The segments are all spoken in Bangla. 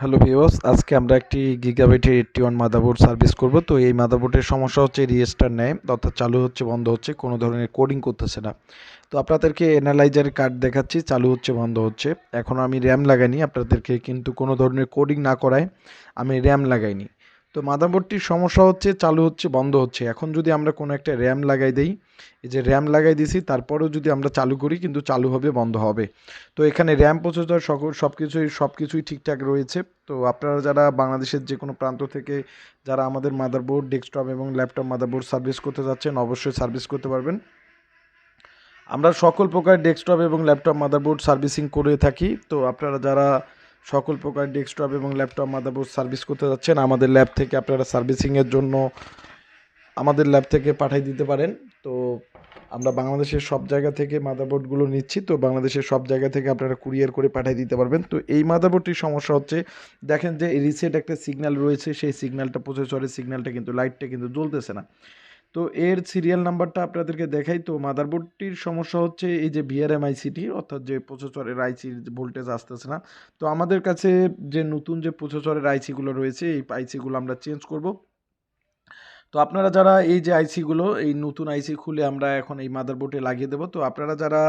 হ্যালো ভিওস আজকে আমরা একটি গিগাবেটের এইটটি ওয়ান মাদাবোর্ড সার্ভিস করব। তো এই মাদাবোর্ডের সমস্যা হচ্ছে রিয়েস্টার নেয়, অর্থাৎ চালু হচ্ছে, বন্ধ হচ্ছে, কোনো ধরনের কোডিং করতেছে না। তো আপনাদেরকে এনালাইজার কার্ড দেখাচ্ছি, চালু হচ্ছে, বন্ধ হচ্ছে। এখন আমি র্যাম লাগাইনি, আপনাদেরকে কিন্তু কোনো ধরনের কোডিং না করায় আমি র্যাম লাগাইনি। তো মাদারবোর্ডটির সমস্যা হচ্ছে, চালু হচ্ছে, বন্ধ হচ্ছে। এখন যদি আমরা কোনো একটা র্যাম লাগাই দেই, এই যে র্যাম লাগাই দিছি, তারপরেও যদি আমরা চালু করি, কিন্তু চালু হবে, বন্ধ হবে। তো এখানে র্যাম প্রসেসর সকল সব কিছুই সব কিছুই ঠিকঠাক রয়েছে। তো আপনারা যারা বাংলাদেশের যে কোনো প্রান্ত থেকে যারা আমাদের মাদারবোর্ড, ডেস্কটপ এবং ল্যাপটপ মাদারবোর্ড সার্ভিস করতে যাচ্ছেন, অবশ্যই সার্ভিস করতে পারবেন। আমরা সকল প্রকার ডেস্কটপ এবং ল্যাপটপ মাদারবোর্ড সার্ভিসিং করে থাকি। তো আপনারা যারা সকল প্রকার ডেস্কটপ এবং ল্যাপটপ মাদারবোর্ড সার্ভিস করতে যাচ্ছেন। আমাদের ল্যাব থেকে আপনারা সার্ভিসিংয়ের জন্য আমাদের ল্যাব থেকে পাঠিয়ে দিতে পারেন। তো আমরা বাংলাদেশের সব জায়গা থেকে মাদারবোর্ডগুলো নিচ্ছি। তো বাংলাদেশের সব জায়গা থেকে আপনারা কুরিয়ার করে পাঠিয়ে দিতে পারবেন। তো এই মাদারবোর্ডটির সমস্যা হচ্ছে, দেখেন যে রিসেট একটা সিগন্যাল রয়েছে, সেই সিগন্যালটা প্রসেসরের সিগন্যালটা কিন্তু লাইটটা কিন্তু জ্বলতেছে না। তো এর সিরিয়াল নাম্বারটা আপনাদেরকে দেখাই। তো মাদারবোর্ডটির সমস্যা হচ্ছে এই যে ভিআরএম আইসিটি অর্থাৎ যে প্রসেসরের আইসির ভোল্টেজ আসতেছে না। তো আমাদের কাছে যে নতুন যে প্রসেসরের আইসিগুলো রয়েছে, এই আইসিগুলো আমরা চেঞ্জ করব। তো আপনারা যারা এই যে আইসিগুলো এই নতুন আইসি খুলে আমরা এখন এই মাদারবোর্ডে লাগিয়ে দেবো। তো আপনারা যারা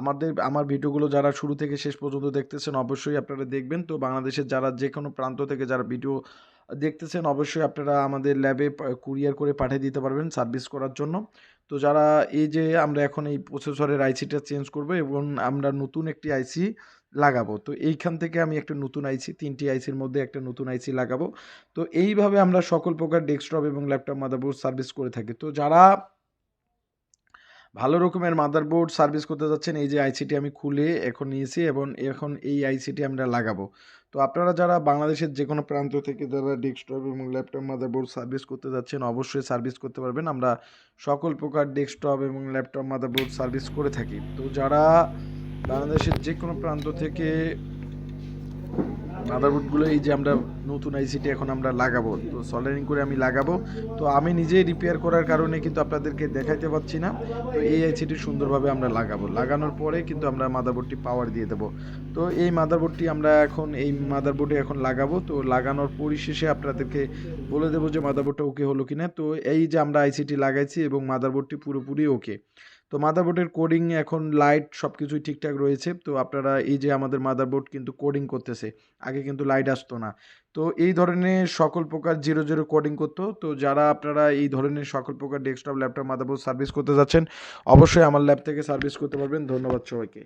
আমাদের, আমার ভিডিওগুলো যারা শুরু থেকে শেষ পর্যন্ত দেখতেছেন, অবশ্যই আপনারা দেখবেন। তো বাংলাদেশের যারা যে কোনো প্রান্ত থেকে যারা ভিডিও দেখতেছেন, অবশ্যই আপনারা আমাদের ল্যাবে কুরিয়ার করে পাঠিয়ে দিতে পারবেন সার্ভিস করার জন্য। তো যারা এই যে আমরা এখন এই প্রসেসরের আইসিটা চেঞ্জ করব এবং আমরা নতুন একটি আইসি লাগাবো, তো এইখান থেকে আমি একটা নতুন আইসি তিনটি আইসির মধ্যে একটা নতুন আইসি লাগাবো। তো এইভাবে আমরা সকল প্রকার ডেস্কটপ এবং ল্যাপটপ মাদারবোর্ড সার্ভিস করে থাকি। তো যারা ভালো রকমের মাদারবোর্ড সার্ভিস করতে যাচ্ছেন, এই যে আইসিটি আমি খুলে এখন নিয়েছি এবং এখন এই আইসিটি আমরা লাগাবো। তো আপনারা যারা বাংলাদেশের যে কোনো প্রান্ত থেকে যারা ডেস্কটপ এবং ল্যাপটপ মাদারবোর্ড সার্ভিস করতে যাচ্ছেন, অবশ্যই সার্ভিস করতে পারবেন। আমরা সকল প্রকার ডেস্কটপ এবং ল্যাপটপ মাদারবোর্ড সার্ভিস করে থাকি। তো যারা বাংলাদেশের যে কোনো প্রান্ত থেকে মাদারবোর্ডগুলো এই যে আমরা নতুন আইসিটি এখন আমরা লাগাবো, তো সল্ডারিং করে আমি লাগাবো। তো আমি নিজেই রিপেয়ার করার কারণে কিন্তু আপনাদেরকে দেখাইতে পাচ্ছি না। তো এই আইসিটি সুন্দরভাবে আমরা লাগাবো। লাগানোর পরে কিন্তু আমরা মাদারবোর্ডটি পাওয়ার দিয়ে দেবো। তো এই মাদারবোর্ডটি আমরা এখন, এই মাদারবোর্ডে এখন লাগাবো। তো লাগানোর পরিশেষে আপনাদেরকে বলে দেবো যে মাদারবোর্ডটা ওকে হলো কিনা। তো এই যে আমরা আইসিটি লাগাইছি এবং মাদারবোর্ডটি পুরোপুরি ওকে তো মাদারবোর্ডের কোডিং এখন লাইট সব কিছুই ঠিকঠাক রয়েছে। তো আপনারা এই যে আমাদের মাদারবোর্ড কিন্তু কোডিং করতেছে, আগে কিন্তু লাইট আসতো না। তো এই ধরনের সকল প্রকার জিরো জিরো কোডিং করতো। তো যারা আপনারা এই ধরনের সকল প্রকার ডেস্কটপ ল্যাপটপ মাদারবোর্ড সার্ভিস করতে যাচ্ছেন, অবশ্যই আমার ল্যাব থেকে সার্ভিস করতে পারবেন। ধন্যবাদ সবাইকে।